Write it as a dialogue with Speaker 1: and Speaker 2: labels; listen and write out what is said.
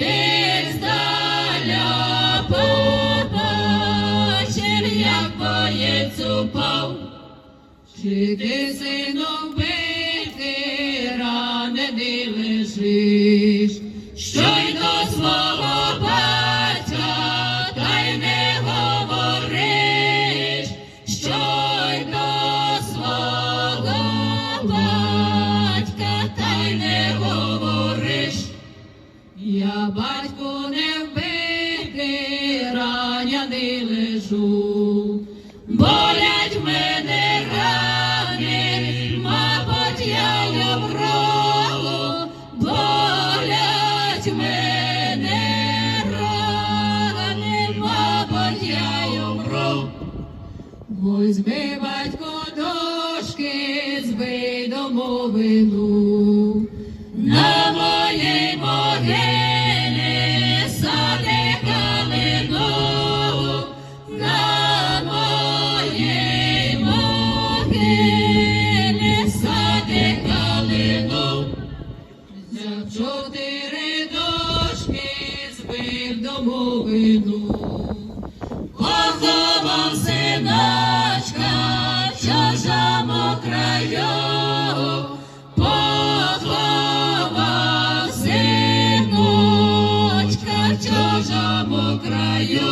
Speaker 1: десь здаля побачив, як боєць упав. Чи ти сином бити ранений лежиш, що й до свого батька, та й не говориш, що й до свого батька, та й не говориш. Батьку не вбити, раняний лежу, болять мене рани, мабуть, я врагу, болять мене рани, мабуть, я умру. Ой, батько дошки, збий домовину. Чотири дошки, збив домовину. Поховав синочка в чужому краю, поховав синочка в чужому краю.